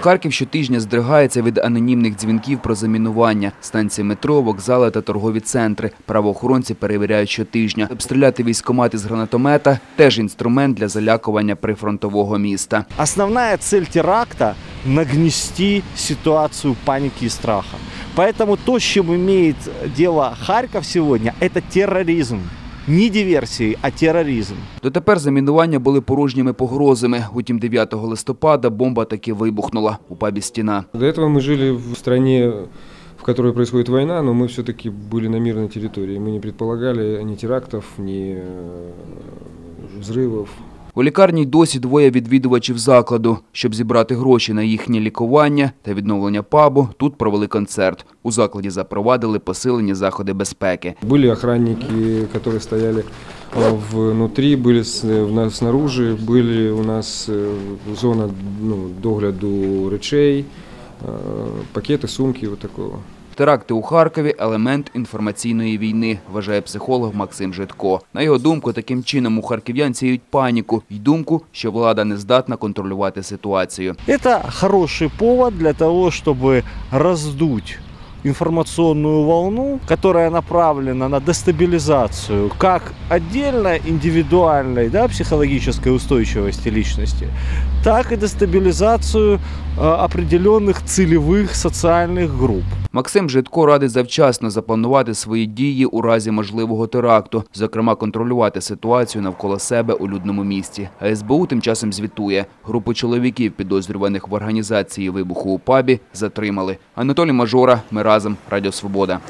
Харків щотижня здригається від анонімних дзвінків про замінування. Станції метро, вокзали та торгові центри. Правоохоронці перевіряють щотижня. Обстріляти військкомати з гранатомета – теж інструмент для залякування прифронтового міста. Основная цель теракта – нагнести ситуацию паники и страха. Поэтому то, с чем имеет дело Харьков сегодня, это терроризм Не диверсии, а терроризм. Дотепер замінування були порожніми погрозами. Утім, 9 листопада бомба таки вибухнула у пабі «Стіна». До этого мы жили в стране, в которой происходит война, но мы все-таки были на мирной территории. Мы не предполагали ни терактов, ни э, взрывов. У лікарні й досі двоє відвідувачів закладу. Щоб зібрати гроші на їхнє лікування та відновлення пабу, тут провели концерт. У закладі запровадили посилені заходи безпеки. Были охранники, которые стояли э, внутри, были с- в нас снаружи, были у нас э, зона ну, догляду речей, э, пакеты, сумки, вот такого. Теракти у Харкові – елемент інформаційної війни, вважає психолог Максим Житко. На його думку, таким чином у харків'ян сіють паніку й думку, що влада не здатна контролювати ситуацію. Це хороший повод для того, щоб раздуть информационную волну, которая направлена на дестабилизацию как отдельно индивидуальной да, психологической устойчивости личности, так и дестабилизацию э, определенных целевых социальных групп. Максим Житко радить завчасно запланувати свої дії у разі можливого теракту, зокрема контролювати ситуацію навколо себе у людному місті. А СБУ тим часом звітує. Групу чоловіків, підозрюваних в організації вибуху у пабі, затримали. Анатолій Мажора, ми разом, Радіо Свобода.